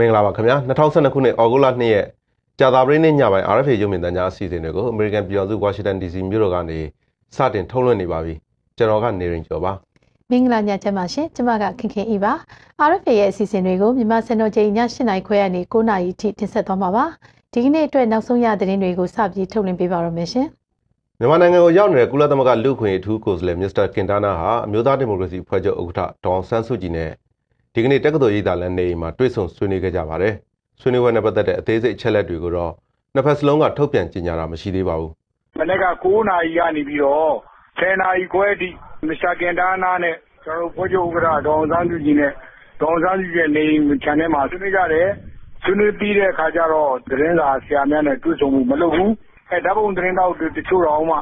မင်္ဂလာပါခင်ဗျာ2012ခုနှစ်ဩဂုတ်လ2ရက်ကြာသပတေးနေ့ညပိုင်း RFA ရုပ်မြင်သံကြားအစီအစဉ်တွေကို American ပြည်တော်စု Washington DC မြို့တော်ကနေစတင်ထုတ်လွှင့်နေပါပြီကျွန်တော်ကနေရင်ကျော်ပါမင်္ဂလာညချမ်းပါရှင်ကျမကခင်ခင်ဤပါ RFA ရဲ့အစီအစဉ်တွေကိုမြန်မာစံတော်ချိန်ည7:00နာရီခွဲကနေ9:00နာရီထိတင်ဆက်သွားမှာပါဒီကနေ့အတွက်နောက်ဆုံးရသတင်းတွေကိုစပြီးထုတ်လွှင့်ပေးပါရမရှင်မြန်မာနိုင်ငံကိုရောက်နေတဲ့ကုလသမဂ္ဂလူ့ခွင့်အထူးကိုယ်စားလှယ်မစ္စတာကင်တာနာဟာအမျိုးသားဒီမိုကရေစီဖွဲ့ချုပ်ဥက္ကဋ္ဌဒေါအောင်ဆန်းစုကြည်နဲ့ ဒီကနေ့တက္ကသိုလ်ရေးသားလမ်းနေမှာတွေ့ဆုံဆွေးနွေးခဲ့ကြပါတယ်။ဆွေးနွေးပွဲနဲ့ပတ်သက်တဲ့အသေးစိတ်အချက်လက်တွေကိုတော့နှစ်ဖက်စလုံးကထုတ်ပြန်ကြေညာတာမရှိသေးပါဘူး။မနေ့က9နာရီကနေပြီးတော့10နာရီခွဲအထိမစ္စတာကင်တာနာနဲ့ကျွန်တော်တို့ဖွဲ့ချုပ်ဥက္ကဋ္ဌဒေါအောင်ဆန်းစုကြည်နဲ့ဒေါအောင်ဆန်းစုကြည်ရဲ့နေခြံထဲမှာဆွေးနွေးကြတယ်။ဆွေးနွေးပြီးတဲ့အခါကျတော့သတင်းစာဆရာများနဲ့တွေ့ဆုံမှုမလုပ်ဘူး။အဲဓာတ်ပုံသတင်းတောက်တချို့တော့မှ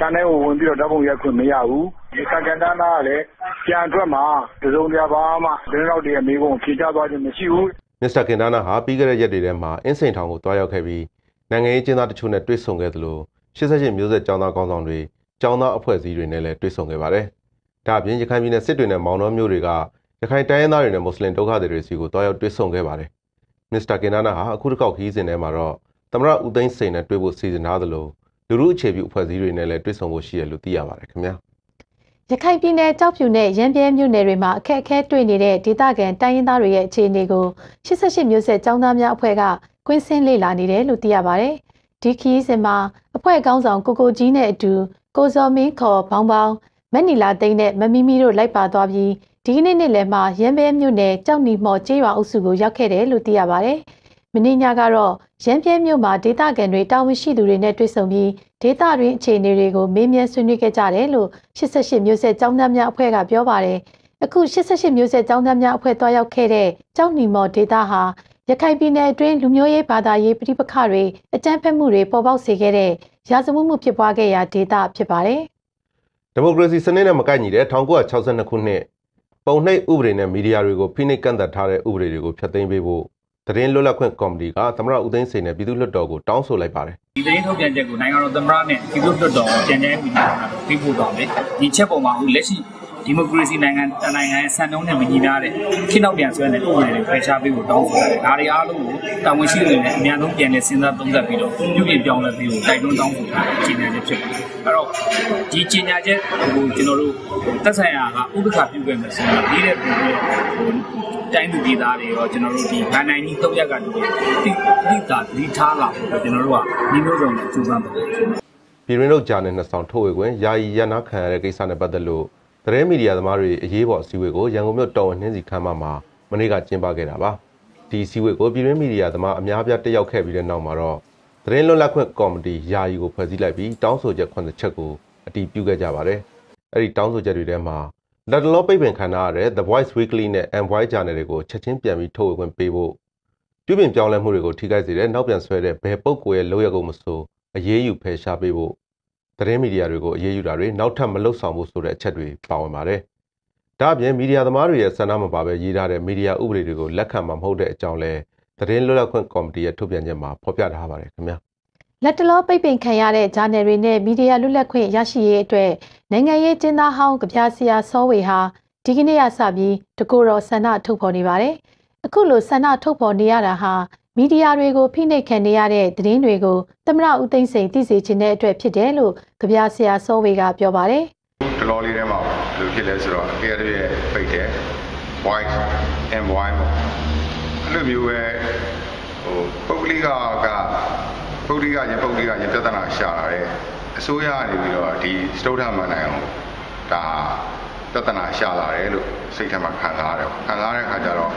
ခြံထဲကိုဝင်ပြီးတော့ ဓာတ်ပုံရိုက်ခွင့်မရဘူး။မစ္စတာကင်တာနာကလည်း ပြန်အထွက်မှာ တစုံတရာ ဘာမှ သတင်းထောက်တွေရဲ့ မေးခွန်းကို ဖြေကြားသွားခြင်းမရှိဘူး မစ္စတာကင်တာနာဟာ ပြီးခဲ့တဲ့ရက်တွေထဲမှာ အင်းစိန်ထောင်ကိုတွားရောက်ခဲ့ပြီး နိုင်ငံရေးကျင်းသားတချို့နဲ့ တွေ့ဆုံခဲ့သလို88မျိုးဆက်ចောင်းသားကောင်းဆောင်တွေចောင်းသားအဖွဲ့အစည်းတွေနဲ့လည်း တွေ့ဆုံခဲ့ပါတယ်။ဒါအပြင် ရခိုင်ပြည်နယ် စစ်တွေနဲ့ မောင်နှောမြို့တွေက ရခိုင်တိုင်းရင်းသားတွေနဲ့ မွတ်စလင်ဒုက္ခသည်တွေစီကိုတွားရောက်တွေ့ဆုံခဲ့ပါတယ်။မစ္စတာကင်တာနာဟာ အခုတစ်ခေါက် ခရီးစဉ်ထဲမှာတော့ သမရဦးသိန်းစိန်နဲ့ တွေ့ဖို့ စီစဉ်ထားသလို လူမှုအခြေပြုအဖွဲ့အစည်းတွေနဲ့လည်းတွေ့ဆုံဖို့ရှိရလို့သိရပါတယ်ခင်ဗျာ။ရခိုင်ပြည်နယ်ကြောက်ဖြူနဲ့ရန်ပြဲမြို့နယ်တွေမှာအခက်အခဲတွေ့နေတဲ့ဒေသခံတိုင်းရင်းသားတွေရဲ့အခြေအနေကို88မျိုးဆက်ចောင်းသားများအဖွဲ့ကကွင်းဆင်းလေ့လာနေတယ်လို့သိရပါတယ်။ဒီခီးစဉ်မှာအဖွဲ့ကောင်းဆောင်ကိုကိုကြီးနဲ့အတူကိုဇော်မင်းခေါ်ဘောင်းဘောင်းမက်နီလာသိန်းနဲ့မမီမီတို့လိုက်ပါသွားပြီးဒီကနေ့နေ့လယ်မှာရန်ဘဲမြို့နယ်ကြောက်နီမော်ကျေးရွာအုပ်စုကိုရောက်ခဲ့တယ်လို့သိရပါတယ်။ မင်းညကတော့ရန်ပြဲမြို့မှာဒေသခံတွေတာဝန်ရှိသူတွေနဲ့တွေ့ဆုံပြီးဒေသတွင်းအခြေအနေတွေကိုမေးမြန်းဆွေးနွေးခဲ့ကြတယ်လို့88မျိုးဆက်ចောင်းသားများအဖွဲ့ကပြောပါတယ်။အခု88မျိုးဆက်ចောင်းသားများအဖွဲ့တွားရောက်ခဲ့တဲ့ကျောင်းနီမော်ဒေသဟာရခိုင်ပြည်နယ်အတွင်းလူမျိုးရေးဘာသာရေးပြဋိပက္ခတွေအကြမ်းဖက်မှုတွေပေါ်ပေါက်စေခဲ့တဲ့ရာဇဝတ်မှုဖြစ်ပွားခဲ့ရာဒေသဖြစ်ပါတယ်။ဒီမိုကရေစီစနစ်နဲ့မကိုက်ညီတဲ့1962ခုနှစ်ပုံနှိပ်ဥပဒေနဲ့မီဒီယာတွေကိုဖိနှိပ်ကန့်သတ်ထားတဲ့ဥပဒေတွေကိုဖျက်သိမ်းပေးဖို့ သတင်းလွတ်လပ်ခွင့်ကော်မတီကသမရဦးသိန်းစိန်နဲ့ပြည်သူ့လွှတ်တော်ကိုတောင်းဆိုလိုက်ပါတယ်ဒီသတင်းထုတ်ပြန်ချက်ကိုနိုင်ငံတော်သမရနဲ့ပြည်သူ့လွှတ်တော်ကိုပြန်ကြားဝင်နေတာပြီးပို့သွားမယ်ဒီချက်ပေါ်မှာအခုလက်ရှိဒီမိုကရေစီနိုင်ငံတနိုင်ငံရဲ့စံနှုန်းနဲ့မညီမျှတဲ့ခေတ်နောက်ပြန်ဆွဲတဲ့ဥပဒေတွေဖယ်ရှားပေးဖို့တောင်းဆိုတယ်။ဒါတွေအားလုံးကိုတာဝန်ရှိသူတွေနဲ့အများဆုံးပြန်လည်စဉ်းစားသုံးသပ်ပြီးတော့ပြုပြင်ပြောင်းလဲပြီးတော့တိုက်တွန်းတောင်းဆိုထားတဲ့ကြေညာချက်ဖြစ်ပါတယ်။အဲ့တော့ဒီကြေညာချက်ကိုကျွန်တော်တို့သက်ဆိုင်ရာကဥပက္ခပြုခဲ့မယ်ဆိုတော့ပြီးတဲ့ပုံပြီးတော့ တိုင်းသူပြည်သားတွေရောကျွန်တော်တို့ဒီဗန်နိုင်ကြီး၃ရက်ကတူတိတိတာဒီထားလာဖို့ကျွန်တော်တို့ကဒီမျိုးစုံနဲ့ကြိုးပမ်းပါပြည်ရင်းတို့ဂျာနယ်နှစ်ဆောင်ထုတ်ဝေခွင့်ယာယီရနာခံရတဲ့ကိစ္စနဲ့ပတ်သက်လို့သတင်းမီဒီယာသမားတွေအရေးပေါ်အစည်းအဝေးကိုရန်ကုန်မြို့တော်ဝင်နှင်းစီခမ်းမမှာမနေ့ကကျင်းပခဲ့တာပါဒီအစည်းအဝေးကိုပြည်ရင်းမီဒီယာသမားအများပြားတက်ရောက်ခဲ့ပြီးတဲ့နောက်မှာတော့သတင်းလွတ်လပ်ခွင့်ကော်မတီယာယီကိုဖွဲ့စည်းလိုက်ပြီးတောင်းဆိုချက်9ချက်ကိုအတည်ပြုခဲ့ကြပါတယ်အဲ့ဒီတောင်းဆိုချက်တွေထဲမှာ လက်တလောပိတ်ပင်ခံထားရတဲ့ The Voice Weekly နဲ့ Envoy Journal တွေကိုချက်ချင်းပြန်ပြီးထုတ်ဝေခွင့်ပေးဖို့ပြုပြင်ပြောင်းလဲမှုတွေကိုထိခိုက်စေတဲ့နောက်ပြန်ဆွဲတဲ့ဘယ်ပုဂ္ဂိုလ်ရဲ့လုပ်ရကုန်မဆိုအရေးယူဖယ်ရှားပေးဖို့သတင်းမီဒီယာတွေကိုအရေးယူတာတွေနောက်ထပ်မလုပ်ဆောင်ဖို့ဆိုတဲ့အချက်တွေပါဝင်ပါတယ်။ဒါ့အပြင်မီဒီယာသမားတွေရဲ့ဆန္ဒမပါဘဲရေးထားတဲ့မီဒီယာဥပဒေတွေကိုလက်ခံမှာမဟုတ်တဲ့အကြောင်းလဲသတင်းလွတ်လပ်ခွင့်ကော်မတီရဲ့ထုတ်ပြန်ချက်မှာဖော်ပြထားပါတယ်ခင်ဗျာ။ လက်တလောပိတ်ပင်ခံရတဲ့ဂျာနယ်တွေနဲ့မီဒီယာလွတ်လပ်ခွင့်ရရှိရေးအတွက်နိုင်ငံရေးကျင်းသားဟောင်းကြပြဆရာစောဝေဟာဒီကနေ့ရစပြီးတကူတော်ဆန္ဒထုတ်ဖော်နေပါတယ်။အခုလိုဆန္ဒထုတ်ဖော်နေရတာဟာမီဒီယာတွေကိုဖိနှိပ်ခံနေရတဲ့သတင်းတွေကိုသမရဦးသိန်းစိန်သိစေခြင်းတဲ့အတွက်ဖြစ်တယ်လို့ကြပြဆရာစောဝေကပြောပါတယ်။တလောလေးထဲမှာဘယ်လိုဖြစ်လဲဆိုတော့အကယ်၍ပိတ်တယ် white and white အဲ့လိုမျိုးပဲဟိုပုဂ္ဂလိကက ပုဂ္ဂလိကရင်ပုဂ္ဂလိကရင်ပြဿနာရှာလာတဲ့အစိုးရကနေပြီးတော့ဒီစတုထမန်နိုင်အောင်ဒါပြဿနာရှာလာတယ်လို့စိတ်ထဲမှာခံစားရတယ်ခံစားရတဲ့အခါကျတော့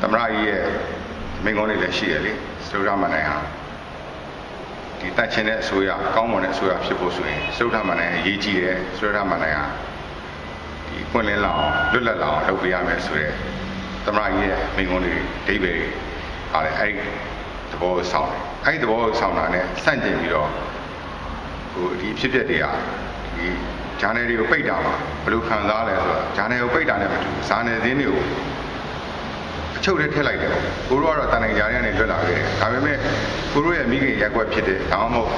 သမရကြီးရဲ့မိငုံးလေးလည်းရှိရလေစတုထမန်နိုင်ဟာဒီတတ်ချင်းတဲ့အစိုးရကောင်းမွန်တဲ့အစိုးရဖြစ်ဖို့ဆိုရင်စတုထမန်နိုင်အရေးကြီးတယ်စတုထမန်နိုင်ဟာဒီပွင့်လင်းလာအောင်လွတ်လပ်လာအောင်လုပ်ပေးရမယ်ဆိုတဲ့သမရကြီးရဲ့မိငုံးလေးဒိဗေဟာလေအဲ့ သဘောကိုဆောင်တယ်အဲ့ဒီသဘောကိုဆောင်တာနဲ့စန့်ကျင်ပြီးတော့ဟိုဒီဖြစ်ပျက်တွေကဒီဂျာနယ်တွေကိုပိတ်တာမှာဘယ်လိုခံစားလဲဆိုတော့ဂျာနယ်ကိုပိတ်တာနဲ့မတူဇာနယ်စင်းတွေကိုအချုပ်ထဲထည့်လိုက်တယ်ကိုတို့ကတော့တန်နိုင်ကြားရနေလွတ်လာခဲ့တယ်ဒါပေမဲ့ကိုတို့ရဲ့မိခင်ရက်ွက်ဖြစ်တဲ့ဒါမှမဟုတ်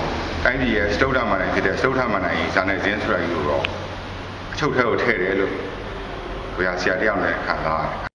တိုင်းပြည်ရဲ့စတုဒ္ဓမနိုင်ဖြစ်တဲ့စတုဒ္ဓမနိုင်ဇာနယ်စင်းဆိုတာကြီးကိုတော့အချုပ်ထဲကိုထည့်တယ်လို့ဘုရားဆရာတယောက်နဲ့ခံစားရတယ်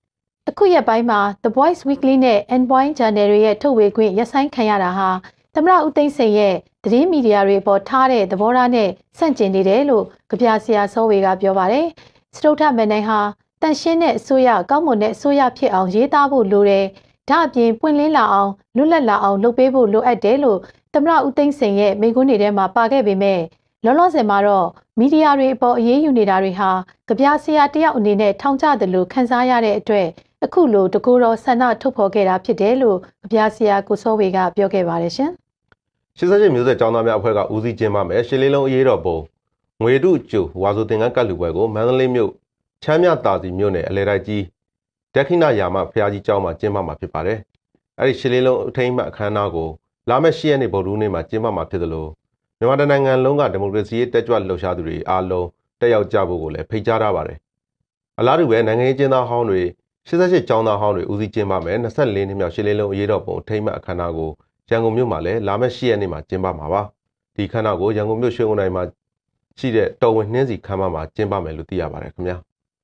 အခုရက်ပိုင်းမှာ The Voice Weekly နဲ့ Endpoint Journal တွေရဲ့ထုတ်ဝေခွင့်ရပ်ဆိုင်းခံရတာဟာသမရဦးသိန်းစိန်ရဲ့သတင်းမီဒီယာတွေပေါ်ထားတဲ့သဘောထားနဲ့ဆန့်ကျင်နေတယ်လို့ကြပြဆရာစောဝေကပြောပါတယ်။စတုထမန်နိုင်ဟာတန်ရှင်းတဲ့အစိုးရကောင်းမွန်တဲ့အစိုးရဖြစ်အောင်ရေးသားဖို့လိုတယ်။ဒါအပြင်ပွင့်လင်းလာအောင်လွတ်လပ်လာအောင်လုပ်ပေးဖို့လိုအပ်တယ်လို့သမရဦးသိန်းစိန်ရဲ့မိန့်ခွန်းတွေထဲမှာပါခဲ့ပေမဲ့ လောလောဆယ်မှာတော့မီဒီယာတွေအပေါ်အရေးယူနေတာတွေဟာကြပြဆရာတယောက်အနေနဲ့ထောင်ကျတယ်လို့ခန်းစားရတဲ့အတွက်အခုလိုတကူတော်ဆန္ဒထုတ်ဖော်ခဲ့တာဖြစ်တယ်လို့ကြပြဆရာကိုစောဝေကပြောခဲ့ပါတယ်ရှင်88မျိုးဆက်ကျောင်းသားများအဖွဲ့ကဦးစီးကျင်းပမယ်ရှစ်လေးလုံးအရေးတော်ပုံငွေတုကျူဝါဆိုသင်္ကန်းကတ်လူပွဲကိုမန္တလေးမြို့ချမ်းမြတာစီမြို့နယ်အလဲတိုက်ကြီးဒက္ခိဏယာမဖျားကြီးကျောင်းမှာကျင်းပမှာဖြစ်ပါတယ်။အဲဒီရှစ်လေးလုံးအထိမ်းအမှတ်အခမ်းအနားကိုလာမယ့်၈ရက်နေ့ဗုဒ္ဓဟူးနေ့မှာကျင်းပမှာဖြစ်သလို မြန်မာနိုင်ငံလုံးကဒီမိုကရေစီရေးတက်ကြွလှုပ်ရှားသူတွေအားလုံးတက်ရောက်ကြဖို့ကိုလည်းဖိတ်ကြားထားပါတယ်။အလားတူပဲနိုင်ငံရေးကျင်းသားဟောင်းတွေ88ကျောင်းသားဟောင်းတွေဦးစီးကျင်းပမယ်24နှစ်မြောက်ရှစ်လေးလုံးအရေးတော်ပုံအထိမ်းအမှတ်အခမ်းအနားကိုရန်ကုန်မြို့မှာလည်းလာမယ့်၈ရက်နေ့မှာကျင်းပမှာပါ။ဒီခမ်းနားကိုရန်ကုန်မြို့ရွှေကုန်းတိုင်းမှာရှိတဲ့တော်ဝင်နှင်းစီခမ်းမမှာကျင်းပမယ်လို့သိရပါတယ်ခင်ဗျာ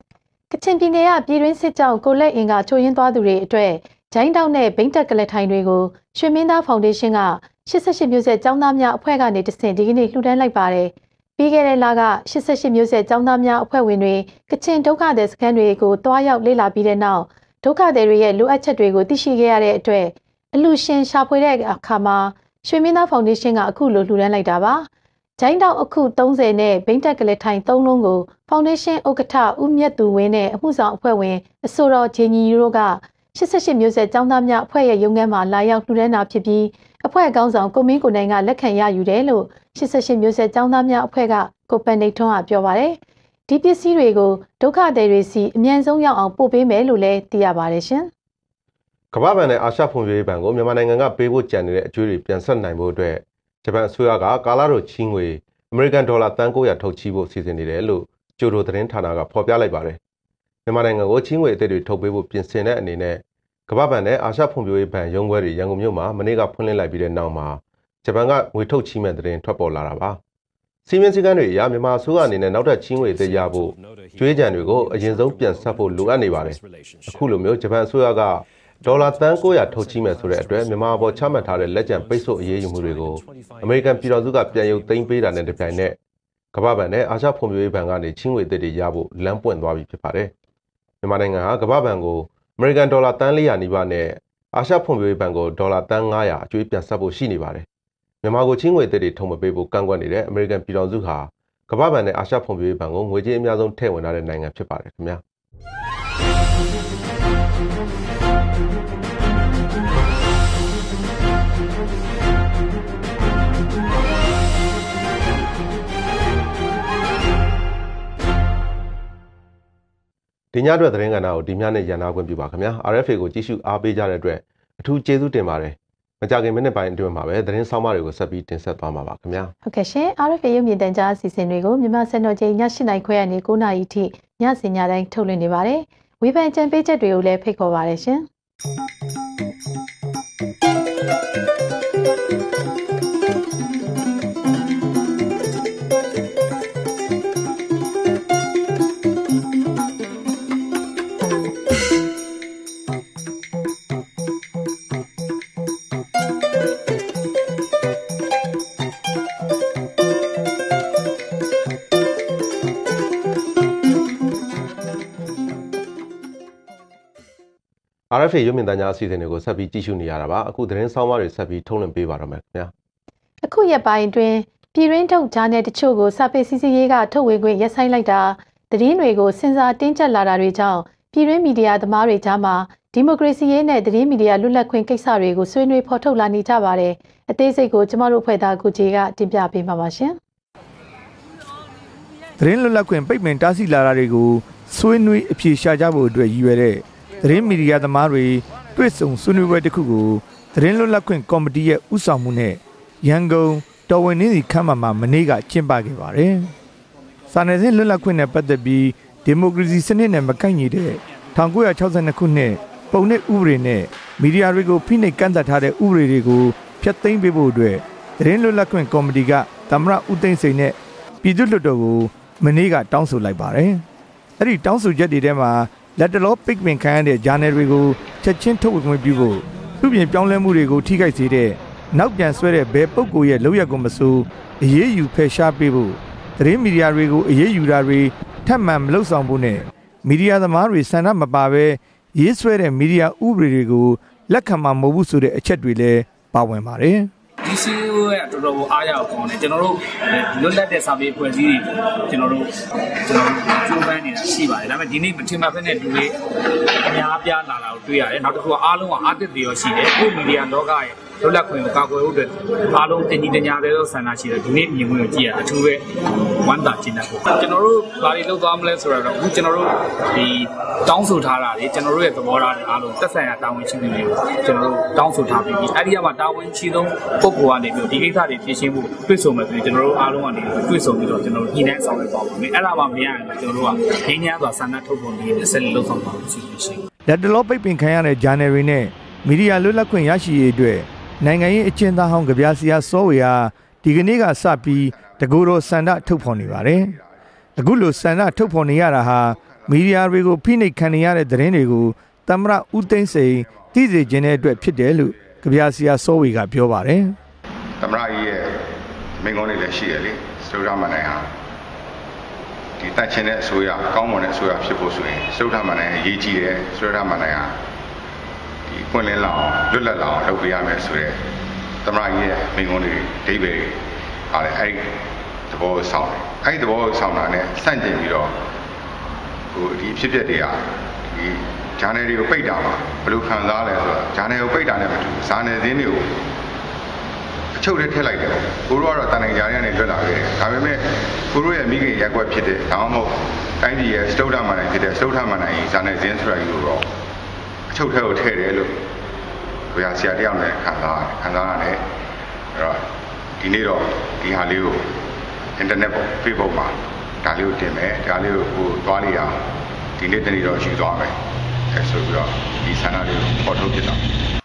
။ကချင်ပြည်နယ်ကပြည်တွင်းစစ်ကြောင့်ကိုလက်အင်ကချိုးရင်းသွားသူတွေအတွက်ဂျိုင်းတောက်နဲ့ဘိန်းတက်ကလထိုင်တွေကိုရွှေမင်းသားဖောင်ဒေးရှင်းက 88မျိုးဆက်ကျောင်းသားများအဖွဲ့ကနေတဆင့်ဒီကနေ့လှူဒန်းလိုက်ပါတယ်။ပြီးခဲ့တဲ့လက88မျိုးဆက်ကျောင်းသားများအဖွဲ့ဝင်တွေကချင်ဒုက္ခသည်စခန်းတွေကိုတွားရောက်လေ့လာပြီးတဲ့နောက်ဒုက္ခသည်တွေရဲ့လိုအပ်ချက်တွေကိုသိရှိခဲ့ရတဲ့အတွက်အလူရှင်ရှာဖွေတဲ့အခါမှာရွှေမင်းသားဖောင်ဒေးရှင်းကအခုလိုလှူဒန်းလိုက်တာပါ။ဂျိုင်းတောက်အခု30နဲ့ဘိန်းတက်ကလေးထိုင်3လုံးကိုဖောင်ဒေးရှင်းဥက္ကဋ္ဌဦးမြတ်သူဝင်းနဲ့အမှုဆောင်အဖွဲ့ဝင်အဆိုတော်ဂျင်းကြီးတို့က88မျိုးဆက်ចောင်းသားများအဖွဲ့ရဲ့ရုံးခန်းမှာလာရောက်လှူဒန်းတာဖြစ်ပြီး အဖွဲ့အကောင်းဆောင်ကိုမင်းကိုနိုင်ကလက်ခံရယူတယ်လို့88မျိုးဆက်ចောင်းသားများအဖွဲ့ကကိုပန်နေထွန်းကပြောပါတယ်။ဒီပစ္စည်းတွေကိုဒုက္ခသည်တွေစီအမြန်ဆုံးရောက်အောင်ပို့ပေးမယ်လို့လည်းသိရပါတယ်ရှင်။ကမ္ဘာ့ဘဏ်နဲ့အာရှဖွံ့ဖြိုးရေးဘဏ်ကိုမြန်မာနိုင်ငံကပေးဖို့ကြံနေတဲ့အကျွေးတွေပြန်ဆက်နိုင်ဖို့အတွက်ဂျပန်အစိုးရကကာလာတို့ချီးငွေအမေရိကန်ဒေါ်လာတန်900ထုတ်ချီးဖို့စီစဉ်နေတယ်လို့ကျိုဒိုသတင်းဌာနကဖော်ပြလိုက်ပါတယ်။မြန်မာနိုင်ငံကိုချီးငွေအသစ်တွေထုတ်ပေးဖို့ပြင်ဆင်တဲ့အနေနဲ့ ကမ္ဘာ့ဘဏ်နဲ့အာရှဖွံ့ဖြိုးရေးဘဏ်ရုံးခွဲတွေရန်ကုန်မြို့မှာမနေ့ကဖွင့်လှစ်လိုက်ပြီးတဲ့နောက်မှာဂျပန်ကငွေထုတ်ချီးမဲ့တဲ့ထွက်ပေါ်လာတာပါစီမင်းစည်းကမ်းတွေအရမြန်မာအစိုးရအနေနဲ့နောက်ထပ်ချီးငွေတွေရဖို့ကျွေးကြံတွေကိုအရင်ဆုံးပြန်ဆက်ဖို့လိုအပ်နေပါတယ်အခုလိုမျိုးဂျပန်အစိုးရကဒေါ်လာတန်း900ထုတ်ချီးမယ်ဆိုတဲ့အတွက်မြန်မာပေါ်ချမှတ်ထားတဲ့လက်ကျန်ပိတ်ဆို့အရေးယူမှုတွေကိုအမေရိကန်ပြည်တော်စုကပြန်ရုပ်သိမ်းပေးတာနဲ့တပြိုင်နက်ကမ္ဘာ့ဘဏ်နဲ့အာရှဖွံ့ဖြိုးရေးဘဏ်ကနေချီးငွေအသစ်တွေရဖို့လမ်းပွင့်သွားပြီဖြစ်ပါတယ်မြန်မာနိုင်ငံဟာကမ္ဘာ့ဘဏ်ကို အမေရိကန်ဒေါ်လာတန်း400နီးပါးနဲ့အာရှဖွံ့ဖြိုးရေးဘဏ်ကိုဒေါ်လာတန်း900အကျွေးပြန်ဆက်ဖို့ရှိနေပါတယ်။မြန်မာကိုချင်းငွေသစ်တွေထုံမပေးဖို့ကန့်ကွက်နေတဲ့အမေရိကန်ပြည်ထောင်စုဟာကမ္ဘာ့ဘဏ်နဲ့အာရှဖွံ့ဖြိုးရေးဘဏ်ကိုငွေကြေးအများဆုံးထည့်ဝင်ထားတဲ့နိုင်ငံဖြစ်ပါတယ်ခင်ဗျာ ဒီညအတွက်သတင်းကဏ္ဍကိုဒီညနဲ့ရန်နာခွင့်ပြုပါခင်ဗျာ RFA ကိုကြည့်ရှုအားပေးကြတဲ့အတွက်အထူးကျေးဇူးတင်ပါတယ်မကြခင်မိနစ်ပိုင်းအတွင်းမှာပဲသတင်းဆောင်မတွေကိုဆက်ပြီးတင်ဆက်သွားမှာပါခင်ဗျာဟုတ်ကဲ့ရှင် RFA ရုပ်မြင်သံကြားအစီအစဉ်တွေကိုမြန်မာစံတော်ချိန်ည7:00နာရီခွဲကနေ9:00နာရီထိညစဉ်ညတိုင်းထုတ်လွှင့်နေပါတယ်ဝေဖန်ကြံပေးချက်တွေကိုလည်းဖိတ်ခေါ်ပါရရှင် RFA ရုပ်မြင်သံကြားအစီအစဉ်တွေကိုဆက်ပြီးကြည့်ရှုနေရတာပါအခုသတင်းဆောင်မတွေဆက်ပြီးထုတ်လွှင့်ပေးပါတော့မယ်ခင်ဗျာအခုရက်ပိုင်းအတွင်းပြည်ရင်းထုတ်ဂျာနယ်တချို့ကိုစာပေစီစီရေးကထုတ်ဝေခွင့်ရပ်ဆိုင်းလိုက်တာသတင်းတွေကိုစင်စာတင်းကျပ်လာတာတွေကြောင့်ပြည်ရင်းမီဒီယာသမားတွေကြားမှာဒီမိုကရေစီရေးနဲ့သတင်းမီဒီယာလွတ်လပ်ခွင့်ကိစ္စတွေကိုဆွေးနွေးဖော်ထုတ်လာနေကြပါတယ်အသေးစိတ်ကိုကျမတို့ဖွဲ့သားကူကြီးကတင်ပြပေးမှာပါရှင်သတင်းလွတ်လပ်ခွင့်ပိတ်ပင်တားဆီးလာတာတွေကိုဆွေးနွေးအပြေရှားကြဖို့အတွက်ရည်ရွယ်တဲ့ သတင်းမီဒီယာသမားတွေတွေ့ဆုံဆွေးနွေးပွဲတစ်ခုကိုသတင်းလွတ်လပ်ခွင့်ကော်မတီရဲ့ဥဆောင်မှုနဲ့ရန်ကုန်တော်ဝင်နေစီခမ်းမမှာမနေ့ကကျင်းပခဲ့ပါတယ်။စာနယ်ဇင်းလွတ်လပ်ခွင့်နဲ့ပတ်သက်ပြီးဒီမိုကရေစီစနစ်နဲ့မကိုက်ညီတဲ့1962ခုနှစ်ပုံနှိပ်ဥပဒေနဲ့မီဒီယာတွေကိုဖိနှိပ်ကန့်သတ်ထားတဲ့ဥပဒေတွေကိုဖျက်သိမ်းပေးဖို့အတွက်သတင်းလွတ်လပ်ခွင့်ကော်မတီကသမရဦးသိန်းစိန်နဲ့ပြည်သူ့လွှတ်တော်ကိုမနေ့ကတောင်းဆိုလိုက်ပါတယ်။အဲ့ဒီတောင်းဆိုချက်တွေထဲမှာ လလက်တလောပိတ်ပင်ခံရတဲ့ဂျာနယ်တွေကိုချက်ချင်းထုတ်ဝေခွင့်ပြုဖို့ပြုပြင်ပြောင်းလဲမှုတွေကိုထိခိုက်စေတဲ့နောက်ပြန်ဆွဲတဲ့ဘယ်ပုဂ္ဂိုလ်ရဲ့လုပ်ရက်ကိုမဆိုအရေးယူဖယ်ရှားပေးဖို့သတင်းမီဒီယာတွေကိုအရေးယူတာတွေထပ်မံမလုပ်ဆောင်ဖို့နဲ့မီဒီယာသမားတွေဆန္ဒမပါဘဲရေးဆွဲတဲ့မီဒီယာဥပဒေတွေကိုလက်ခံမှာမဟုတ်ဘူးဆိုတဲ့အချက်တွေလည်းပါဝင်ပါတယ်။ ဒီစီရဲ့တော်တော်ကိုအားရအောင်ကောင်းတယ်ကျွန်တော်တို့လွတ်လပ်တဲ့စာပေဖွဲ့စည်းတွေကျွန်တော်တို့ကျွန်တော်တို့ကျိုးပန်းနေတာရှိပါတယ်ဒါပေမဲ့ဒီနေ့မထင်မှတ်ဖက်တဲ့လူတွေအများအပြားလာတာကိုတွေ့ရတယ်နောက်တစ်ခုကအားလုံးကအားတက်သေးရောရှိတယ်ကိုမီဒီယာလောကရဲ့ လွတ်လပ်ခွင့်ကိုကာကွယ်ဖို့အတွက်အားလုံးတင်ကြီးတင်ညာတဲ့ဆန္ဒရှိတယ်ဒီနေ့မြင်ခွင့်ကိုကြည့်ရအထူးပဲဝမ်းသာကျင်တယ်ပေါ့ကျွန်တော်တို့ဘာတွေလုပ်သွားမလဲဆိုတော့အခုကျွန်တော်တို့ဒီတောင်းဆိုထားတာတွေကျွန်တော်တို့ရဲ့သဘောထားတွေအားလုံးသက်ဆိုင်ရာတာဝန်ရှိသူတွေကိုကျွန်တော်တို့တောင်းဆိုထားပြီးအဲ့ဒီကမှတာဝန်ရှိဆုံးပုဂ္ဂိုလ်ကနေပြီးဒီကိစ္စတွေဖြေရှင်းဖို့တွေ့ဆုံမယ်ဆိုရင်ကျွန်တော်တို့အားလုံးကနေတွေ့ဆုံပြီးတော့ကျွန်တော်တို့ညှိနှိုင်းဆောင်ရွက်ပါမယ်အဲ့ဒါမှမရရင်ကျွန်တော်တို့ကငင်းညားစွာဆန္ဒထုတ်ပေါ်နေတဲ့ဆက်လက်လုပ်ဆောင်ပါလို့ရှိရှိလက်တလောပိတ်ပင်ခံရတဲ့ဂျာနယ်တွေနဲ့မီဒီယာလွတ်လပ်ခွင့်ရရှိရေးအတွက် နိုင်ငံရေးအကျဉ်းသားဟောင်းကြပြားစီယာစောဝေဟာဒီကနေ့ကစပြီးတကူတော်စန္ဒထုတ်ဖော်နေပါတယ်။အခုလိုစန္ဒထုတ်ဖော်နေရတာဟာမီဒီယာတွေကိုဖိနှိပ်ခံနေရတဲ့သတင်းတွေကိုတမရဦးသိန်းစိန်သိစေခြင်းတဲ့အတွက်ဖြစ်တယ်လို့ကြပြားစီယာစောဝေကပြောပါတယ်သမရကြီးရဲ့မိန့်ခွန်းလေးလည်းရှိရလေစတုဒ္ဓမန်နိုင်ဟာဒီတတ်ချင်းတဲ့အစိုးရကောင်းမွန်တဲ့အစိုးရဖြစ်ဖို့ဆိုရင်စတုဒ္ဓမန်နိုင်အရေးကြီးတယ်စတုဒ္ဓမန်နိုင်ဟာဒီ ပွင့်လင်းလောင်လွတ်လပ်လောင်လုပ်ပြရမယ်ဆိုတဲ့သမရကြီးရဲ့မိန့်ခွန်းလေးဒိဗေပါလေအဲ့ဒီသဘောကိုဆောင်းတယ်အဲ့ဒီသဘောကိုဆောင်းတာနဲ့စန့်ကျင်ပြီးတော့ဟိုဒီဖြစ်ပျက်တွေကဒီဂျာနယ်တွေကိုပိတ်တာပါဘယ်လိုခံစားလဲဆိုတော့ဂျာနယ်ကိုပိတ်တာနဲ့မတူဘူးဇာနယ်သင်းတွေကိုအချုပ်လေးထည့်လိုက်တယ်ကိုတို့ကတော့တန်နိုင်ကြားရနေလွတ်လာခဲ့တယ်ဒါပေမဲ့ကိုတို့ရဲ့မိခင်ရက်ွက်ဖြစ်တဲ့ဒါမှမဟုတ်တိုင်းပြည်ရဲ့စတုဒ္ဓမန္တန်ဖြစ်တဲ့စတုဒ္ဓမန္တန်ကြီးဇာနယ်ဇင်းဆိုတာကြီးကိုတော့ အချုပ်ထဲကိုထည့်တယ်လို့ဘုရားဆရာတယောက်နဲ့ခံစားရတယ်ခံစားရတယ်အဲ့တော့ဒီနေ့တော့ဒီဟာလေးကိုအင်တာနက်ပေါ် Facebook မှာဒါလေးကိုတင်မယ်ဒါလေးကိုဟိုသွားလိုက်အောင်ဒီနေ့တနေ့တော့ယူသွားမယ်အဲဆိုပြီးတော့ဒီဆန္ဒလေးကိုပေါ်ထုတ်ဖြစ်တာ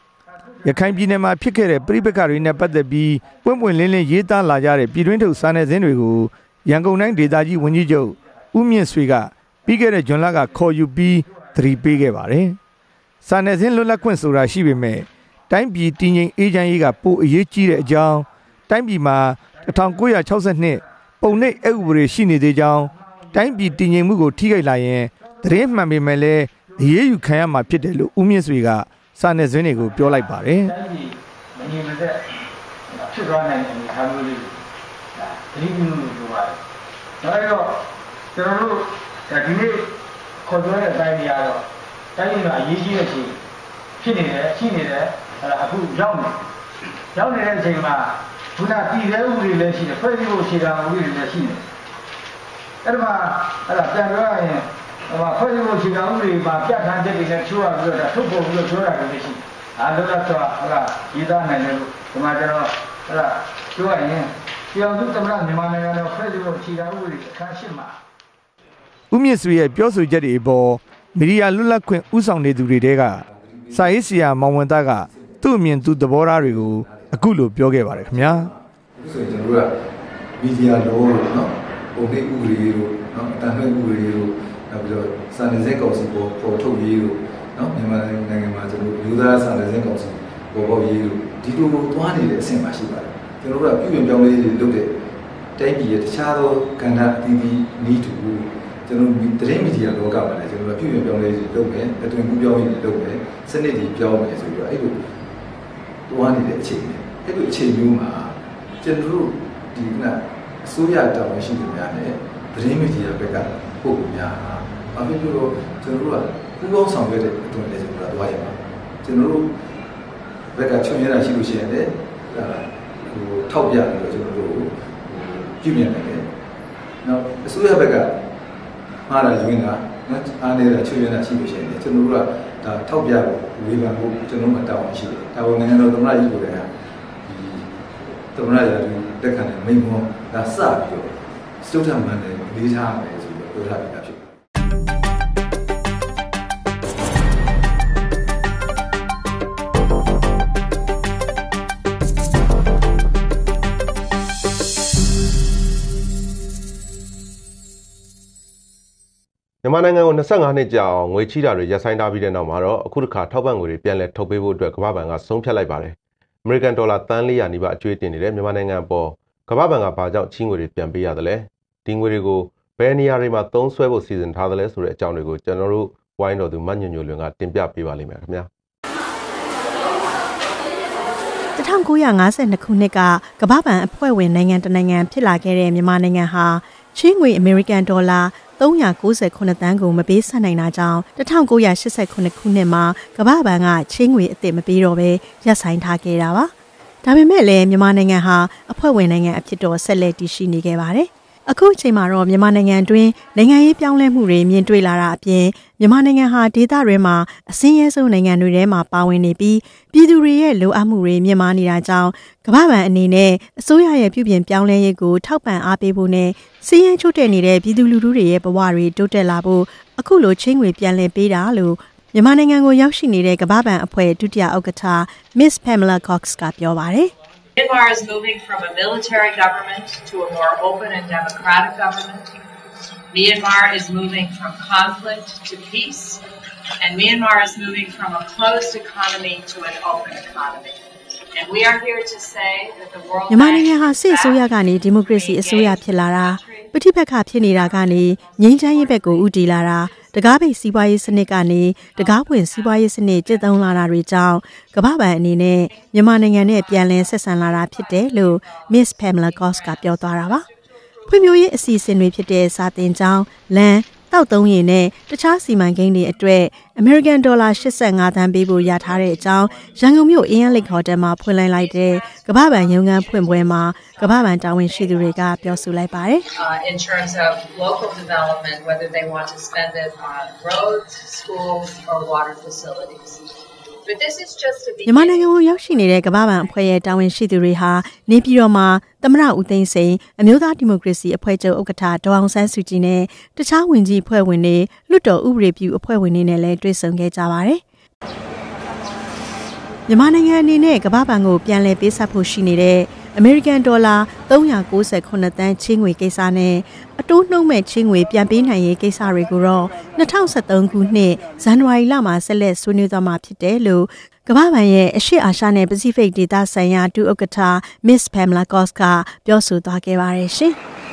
။ရခိုင်ပြည်နယ်မှာဖြစ်ခဲ့တဲ့ပြည်ပခါတွေနဲ့ပတ်သက်ပြီးပွင့်ပွင့်လင်းလင်းရေးသားလာကြတဲ့ပြည်တွင်းထုတ်စာနယ်ဇင်းတွေကိုရန်ကုန်တိုင်းဒေသကြီးဝန်ကြီးချုပ်ဦးမြင့်ဆွေကပြီးခဲ့တဲ့ဇွန်လကခေါ်ယူပြီးသတိပေးခဲ့ပါတယ်။ စာနယ်ဇင်းလွတ်လပ်ခွင့်ဆိုတာရှိပေမဲ့တိုင်းပြည်တည်ငြိမ်အေးချမ်းရေးကပိုအရေးကြီးတဲ့အကြောင်းတိုင်းပြည်မှာ1962ပုံနှိပ်အဥပဒေရှိနေသေးကြောင်းတိုင်းပြည်တည်ငြိမ်မှုကိုထိခိုက်လာရင်သတင်းမှန်ပေမဲ့လည်းအရေးယူခံရမှာဖြစ်တယ်လို့ဦးမြင့်ဆွေကစာနယ်ဇင်းတွေကိုပြောလိုက်ပါတယ်တိုင်းပြည်မငြိမ်မသက်ဖြစ်သွားနိုင်တဲ့အနေအထားမျိုးလေးဒါသတိပြုလို့ပြောပါတယ်။ဒါကြောင့်ကျွန်တော်တို့ဒါဒီနေ့ခေါ်ပြောတဲ့အတိုင်းကြီးကတော့ တိုင်းပြည်မှာအရေးကြီးတဲ့အချိန်ဖြစ်နေတယ်ရှိနေတယ်အဲဒါအခုရောက်နေရောက်နေတဲ့အချိန်မှာခုနတည်တဲ့ဥပဒေလည်းရှိတယ်ဖွဲ့စည်းဖို့အခြေခံဥပဒေလည်းရှိနေအဲ့ဒါမှအဲ့ဒါပြန်ပြောရရင်ဟိုဖွဲ့စည်းဖို့အခြေခံဥပဒေမှာပြဋ္ဌာန်းချက်တွေနဲ့ချိုးရပြီးတော့ဒါထုတ်ပေါ်ပြီးတော့ပြောတာလည်းရှိတယ်။အားလုံးကတော့ဟလာရေးသားနိုင်တယ်လို့ဒီမှာကျွန်တော်ဟလာပြောရရင်ပြောင်းသူသမ္မတမြန်မာနိုင်ငံတော်ဖွဲ့စည်းဖို့အခြေခံဥပဒေအခန်း၈မှာဦးမြင့်ဆွေရဲ့ပြောဆိုချက်တွေအပေါ် မီဒီယာလွတ်လပ်ခွင့်ဥဆောင်နေသူတွေတဲကစာရေးဆရာမောင်ဝန်သားကသူ့အမြင်သူသဘောထားတွေကိုအခုလိုပြောခဲ့ပါတယ်ခင်ဗျာဆိုရင်ကျွန်တော်တို့ကမီဒီယာလောလို့နော်ပုံနှိပ်ဥပဒေတို့နော်အတန်နှိပ်ဥပဒေတို့နောက်ပြီးတော့စာနယ်ဇင်းကောင်စီပေါ်ပေါ်ထုတ်ရေးတို့နော်မြန်မာနိုင်ငံမှာကျွန်တော်တို့လူသားစာနယ်ဇင်းကောင်စီပေါ်ပေါ်ရေးတို့ဒီလိုလိုသွားနေတဲ့အဆင့်မှာရှိပါတယ်ကျွန်တော်တို့ကပြုပြင်ပြောင်းလဲရေးတွေလုပ်တဲ့တိုင်းပြည်ရဲ့တခြားသောကဏ္ဍအသီးသီးနီးတူ ကျွန်တော်သတင်းမီဒီယာလောကမှာလည်းကျွန်တော်တို့ပြုပြင်ပြောင်းလဲရေးတွေလုပ်မယ်အသွင်ကူးပြောင်းရေးတွေလုပ်မယ်စနစ်တွေပြောင်းမယ်ဆိုပြီးတော့အဲ့လိုသွားနေတဲ့အချိန်နဲ့အဲ့လိုအချိန်မျိုးမှာကျွန်တော်တို့ဒီကအစိုးရတာဝန်ရှိသူများနဲ့သတင်းမီဒီယာဘက်ကပုံပုံများဟာဘာဖြစ်လို့တော့ကျွန်တော်တို့ကပူးပေါင်းဆောင်ရွက်တဲ့အတွင်းလည်းကျွန်တော်တို့သွားရပါကျွန်တော်တို့ဘက်ကချွန်ရတာရှိလို့ရှိရင်လည်းဟိုထောက်ပြပြီးတော့ကျွန်တော်တို့ပြုမြင်နိုင်တယ်။နောက်အစိုးရဘက်က မှားတာယူနေတာနော်အားနေတာချွန်ရတာရှိလို့ရှိရင်လည်းကျွန်တော်တို့ကဒါထောက်ပြဖို့ဝေဖန်ဖို့ကျွန်တော်တို့ကတာဝန်ရှိတယ်။ဒါဝန်နိုင်ငံတော်သမ္မတကြီးကိုလည်းသမ္မတရာထူးတက်ခံတဲ့မိန့်ခွန်းဒါစပြီးတော့စတုထမန်တယ်လေးထားမယ်ဆိုပြီးတော့ပြောထားပြီးသားဖြစ် မြန်မာနိုင်ငံကို25နှစ်ကြာအောင်ငွေချီးတာတွေရပ်ဆိုင်းထားပြီးတဲ့နောက်မှာတော့အခုတစ်ခါထောက်ပံ့ငွေတွေပြန်လည်ထုတ်ပေးဖို့အတွက်ကမ္ဘာဘဏ်ကဆုံးဖြတ်လိုက်ပါတယ်။ American Dollar တန်း400နီးပါးအကျွေးတင်နေတဲ့မြန်မာနိုင်ငံပေါ်ကမ္ဘာဘဏ်ကဘာကြောင့်ချီးငွေတွေပြန်ပေးရတယ်လဲ။ဒီငွေတွေကိုဘယ်နေရာတွေမှာသုံးစွဲဖို့စီစဉ်ထားသလဲဆိုတဲ့အကြောင်းတွေကိုကျွန်တော်တို့ဝိုင်းတော်သူမညွညွလွင်ကတင်ပြပေးပါလိမ့်မယ်ခင်ဗျာ1952ခုနှစ်ကကမ္ဘာဘဏ်အဖွဲ့ဝင်နိုင်ငံတနိုင်ငံဖြစ်လာခဲ့တဲ့မြန်မာနိုင်ငံဟာချင်းငွေအမေရိကန်ဒေါ်လာ 398တန်းကိုမပေးဆက်နိုင်တာကြောင့်1989ခုနှစ်မှာကမ္ဘာဘဏ်ကချင်းငွေအသစ်မပေးတော့ဘဲရပ်ဆိုင်းထားခဲ့တာပါ။ဒါပေမဲ့လည်းမြန်မာနိုင်ငံဟာအဖွဲ့ဝင်နိုင်ငံအဖြစ်တော့ဆက်လက်တည်ရှိနေခဲ့ပါတယ်။ အခုအချိန်မှာတော့မြန်မာနိုင်ငံတွင်းနိုင်ငံရေးပြောင်းလဲမှုတွေမြင်တွေ့လာတာအပြင်မြန်မာနိုင်ငံဟာဒေသတွင်းမှာအစင်းရဲဆုံးနိုင်ငံတွေထဲမှာပါဝင်နေပြီးပြည်သူတွေရဲ့လိုအပ်မှုတွေမြင့်မားနေတာကြောင့်ကမ္ဘာ့ဘဏ်အနေနဲ့အစိုးရရဲ့ပြုပြင်ပြောင်းလဲရေးကိုထောက်ပံ့အားပေးဖို့နဲ့စီးရဲချို့တဲ့နေတဲ့ပြည်သူလူထုတွေရဲ့ဘဝတွေတိုးတက်လာဖို့အခုလိုချင်းငွေပြန်လည်ပေးတာလို့မြန်မာနိုင်ငံကိုရောက်ရှိနေတဲ့ကမ္ဘာ့ဘဏ်အဖွဲ့ဒုတိယဥက္ကဋ္ဌ Miss Pamela Cox ကပြောပါတယ်။ Myanmar is moving from a military government to a more open and democratic government. Myanmar is moving from conflict to peace. And Myanmar is moving from a closed economy to an open economy. မြန်မာနိုင်ငံဟာစစ်အစိုးရကနေဒီမိုကရေစီအစိုးရဖြစ်လာတာပဋိပက္ခဖြစ်နေတာကနေငြိမ်းချမ်းရေးဘက်ကိုဥတီလာတာတကားပိတ်စီးပွားရေးစနစ်ကနေတကားပွင့်စီးပွားရေးစနစ်ကျင့်သုံးလာတာတွေကြောင့်ကမ္ဘာ့ဘဏ်အနေနဲ့မြန်မာနိုင်ငံနဲ့ပြန်လည်ဆက်ဆံလာတာဖြစ်တယ်လို့ Miss Pamela Goss ကပြောသွားတာပါဖွံ့ဖြိုးရေးအစီအစဉ်တွေဖြစ်တဲ့စာသင်ကျောင်းလမ်း တောက်သုံးရင်နဲ့တခြားစီမံကိန်းတွေအတွက် American Dollar 85သန်းပေးဖို့ရထားတဲ့အကြောင်းရန်ကုန်မြို့အင်းရလိတ်ဟိုတယ်မှာဖွင့်လှစ်လိုက်တဲ့ကမ္ဘာ့ဘဏ်ရုံးခန်းဖွင့်ပွဲမှာကမ္ဘာ့ဘဏ်တာဝန်ရှိသူတွေကပြောဆိုလိုက်ပါတယ် In terms of local development whether they want to spend it on roads, schools or water facilities. မြန်မာနိုင်ငံကိုရောက်ရှိနေတဲ့ကမ္ဘာ့ဘဏ်အဖွဲ့ရဲ့တာဝန်ရှိသူတွေဟာနေပြည်တော်မှာသမရဦးသိန်းစိန်အမျိုးသားဒီမိုကရေစီအဖွဲ့ချုပ်ဥက္ကဋ္ဌဒေါအောင်ဆန်းစုကြည်နဲ့တခြားဝင်ကြီးအဖွဲ့ဝင်တွေလွှတ်တော်ဥပဒေပြုအဖွဲ့ဝင်တွေနဲ့လည်းတွေ့ဆုံခဲ့ကြပါတယ်။မြန်မာနိုင်ငံအနေနဲ့ကမ္ဘာ့ဘဏ်ကိုပြန်လည်ပေးဆက်ဖို့ရှိနေတဲ့ အမေရိကန်ဒေါ်လာ398တန်းချင်းငွေကိစ္စနဲ့အတိုးနှုံးမဲ့ချင်းငွေပြန်ပေးနိုင်ရေးကိစ္စတွေကိုတော့2023ခုနှစ်ဇန်နဝါရီလမှာဆက်လက်ဆွေးနွေးသွားမှာဖြစ်တယ်လို့ကမ္ဘာ့ဘဏ်ရဲ့အရှိအာရှနဲ့ပစိဖိတ်ဒေသဆိုင်ရာဒုဥက္ကဋ္ဌ Miss Pamela Goss ကပြောဆိုသွားခဲ့ပါတယ်ရှင်။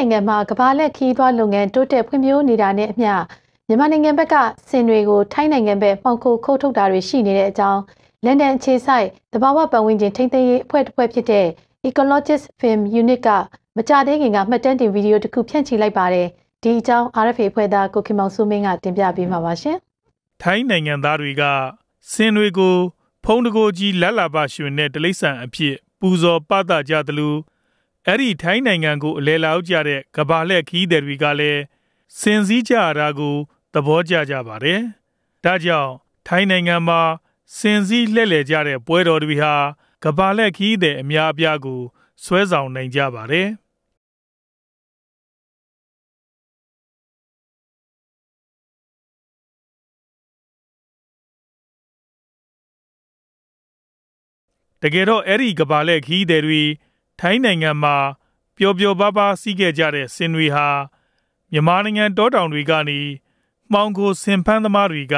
နိုင်ငံမှာကဘာလက်ခီးသွွားလုပ်ငန်းတိုးတက်ဖွံ့ဖြိုးနေတာနဲ့အမျှမြန်မာနိုင်ငံဘက်ကစင်တွေကိုထိုင်းနိုင်ငံဘက်ပေါက်ခိုခုတ်ထုတ်တာတွေရှိနေတဲ့အကြောင်းလန်ဒန်အခြေစိုက်တဘာဝပတ်ဝန်းကျင်ထိန်းသိမ်းရေးအဖွဲ့တစ်ဖွဲ့ဖြစ်တဲ့ Ecologist Film Unit ကမကြသေးခင်ကမှတ်တမ်းတင်ဗီဒီယိုတစ်ခုဖြန့်ချိလိုက်ပါတယ်ဒီအကြောင်း RFA အဖွဲ့သားကိုခင်မောင်စိုးမင်းကတင်ပြပေးမှာပါရှင်ထိုင်းနိုင်ငံသားတွေကစင်တွေကို ဖုံးတကိုကြီးလက်လာပါရွှင်တဲ့တလိษံအဖြစ်ပူဇော်ပသကြသလို အဲ့ဒီထိုင်းနိုင်ငံကိုအလဲလောက်ကြတဲ့ကဘာလက်ခီးသည်တွေကလည်းစင်စည်းကြတာကိုသဘောကျကြပါတယ်။ဒါကြောင့်ထိုင်းနိုင်ငံမှာစင်စည်းလှည့်လည်ကြတဲ့ပွဲတော်တွေဟာကဘာလက်ခီးသည်အများအပြားကိုဆွဲဆောင်နိုင်ကြပါတယ်။တကယ်တော့အဲ့ဒီကဘာလက်ခီးသည်တွေ ထိုင်းနိုင်ငံမှာပျော်ပျော်ပါးပါးစီးခဲ့ကြတဲ့စင်တွေဟာမြန်မာနိုင်ငံတောတောင်တွေကနေမှောင်ခိုစင်ဖန်းသမားတွေက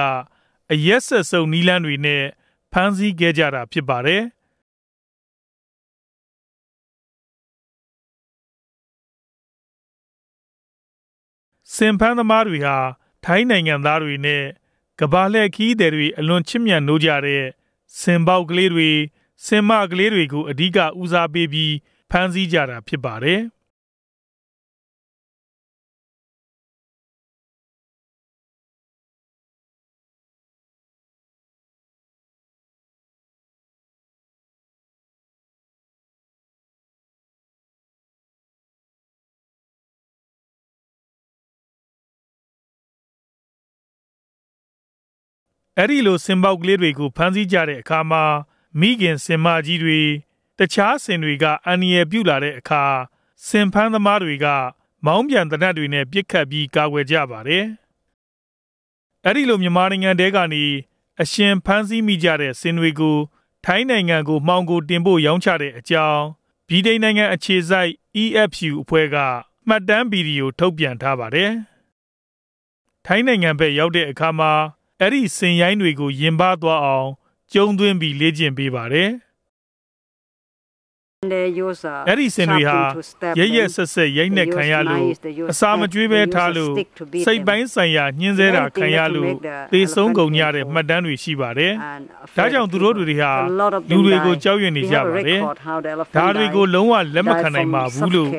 အရက်ဆက်ဆုံးနီးလန်းတွေနဲ့ဖမ်းဆီးခဲ့ကြတာဖြစ်ပါတယ်စင်ဖန်းသမားတွေဟာထိုင်းနိုင်ငံသားတွေနဲ့ကဘာလက်ခီးသည်တွေအလွန်ချစ်မြတ်နိုးကြတဲ့စင်ပေါက်ကလေးတွေ စင်မကလေးတွေကိုအဓိကဦးစားပေးပြီးဖမ်းဆီးကြတာဖြစ်ပါတယ်။အဲ့ဒီလိုစင်ပေါက်ကလေးတွေကိုဖမ်းဆီးကြတဲ့အခါမှာ မိခင်စင်မကြီးတွေတခြားစင်တွေကအန်ရယ်ပြုလာတဲ့အခါစင်ဖန်းသမားတွေက မောင်းပြန်တနတ်တွေနဲ့ပြစ်ခတ်ပြီးကာကွယ်ကြပါတယ်။အဲ့ဒီလိုမြန်မာနိုင်ငံတဲကနေအရှင်ဖမ်းဆီးမိကြတဲ့စင်တွေကိုထိုင်းနိုင်ငံကိုမှောင်ကိုတင်ဖို့ရောင်းချတဲ့အကြောင်းဗြိတိန်နိုင်ငံအခြေစိုက် EFU အဖွဲ့ကမှတ်တမ်းဗီဒီယိုထုတ်ပြန်ထားပါတယ်။ထိုင်းနိုင်ငံဘက်ရောက်တဲ့အခါမှာအဲ့ဒီစင်ရိုင်းတွေကိုရင်ပါသွားအောင် ကျုံသွင်းပြီးလေ့ကျင့်ပေးပါတယ်။အဲ့ဒီစင်တွေဟာရရက်ဆက်ဆက်ရိုက်နှက်ခံရလို့အစာမကျွေးပဲထားလို့စိတ်ပိုင်းဆိုင်ရာညှင်းဆဲတာခံရလို့သေဆုံးကုန်ကြတဲ့မှတ်တမ်းတွေရှိပါတယ်။ဒါကြောင့်သူတို့တွေဟာလူတွေကိုကြောက်ရွံ့နေကြပါတယ်။ဒါတွေကိုလုံးဝလက်မခံနိုင်ပါဘူးလို့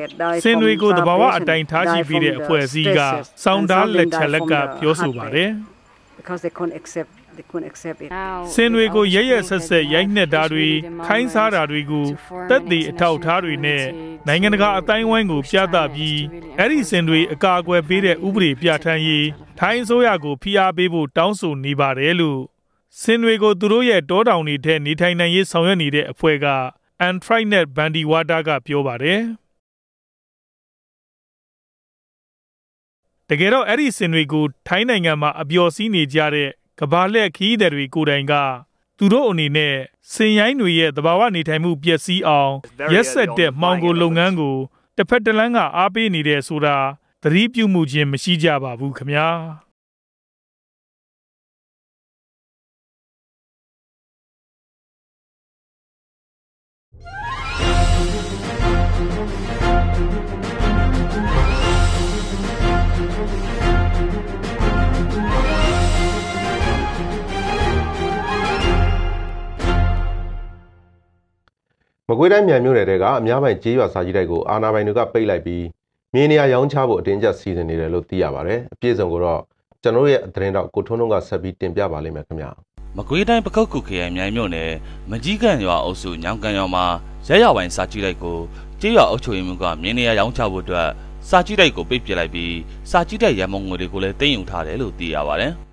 စင်တွေကိုတဘာဝအတိုင်းထားရှိပြီးတဲ့အဖွဲ့အစည်းကစောင်းသားလက်ချက်လက်ကပြောဆိုပါတယ်။ because they couldn't accept they couldn't accept it စင်တွေကိုရရဆက်ဆက်ရိုက်နှက်တာတွေခိုင်းစားတာတွေကိုတက်သေးအထောက်ထားတွေနဲ့နိုင်ငံတကာအတိုင်းဝိုင်းကိုပြသပြီးအဲ့ဒီစင်တွေအကာအကွယ်ပေးတဲ့ဥပဒေပြဋ္ဌာန်းရေးထိုင်းအစိုးရကိုဖိအားပေးဖို့တောင်းဆိုနေပါတယ်လို့စင်တွေကိုသူတို့ရဲ့တောတောင်တွေထဲနေထိုင်နိုင်ရေးဆောင်ရွက်နေတဲ့အဖွဲ့က Antrinet Bandiwata ကပြောပါတယ်တကယ်တော့အဲ့ဒီစင်တွေကိုထိုင်းနိုင်ငံမှာအပျော်စီးနေကြတဲ့ ကဘာလက်ခီးတဲ့တွေကိုယ်တိုင်ကသူတို့အနေနဲ့စင်ရိုင်းတွေရဲ့သဘာဝနေထိုင်မှုပျက်စီးအောင်ရက်ဆက်တဲ့မှောင်ကိုလုပ်ငန်းကိုတစ်ဖက်တစ်လမ်းကအားပေးနေတယ်ဆိုတာသတိပြုမှုချင်းမရှိကြပါဘူးခင်ဗျာ မကွေးတိုင်းမြန်မြို့နယ်တဲကအများပိုင်ကြေးရွာစာကြီးတိုက်ကိုအာဏာပိုင်တွေကပိတ်လိုက်ပြီးမြေနေရာရောင်းချဖို့အတင်းကျပ်စီစဉ်နေတယ်လို့သိရပါတယ်အပြည့်စုံကိုတော့ကျွန်တော်ရဲ့သတင်းတော့ကိုထွန်းထွန်းကဆက်ပြီးတင်ပြပါလိမ့်မယ်ခင်ဗျာမကွေးတိုင်းပကုတ်ကုခရိုင်မြိုင်မြို့နယ်မကြီးကန်ရွာအုပ်စုညောင်ကန်ရွာမှာရက်ရွာပိုင်းစာကြည့်လိုက်ကိုကြေးရွာအုပ်ချုပ်ရေးမှူးကမြင်းနေရရောင်းချဖို့အတွက်စာကြည့်တိုက်ကိုပိတ်ပစ်လိုက်ပြီးစာကြည့်တိုက်ရမုံငွေတွေကိုလည်းတင်ယူထားတယ်လို့သိရပါတယ်။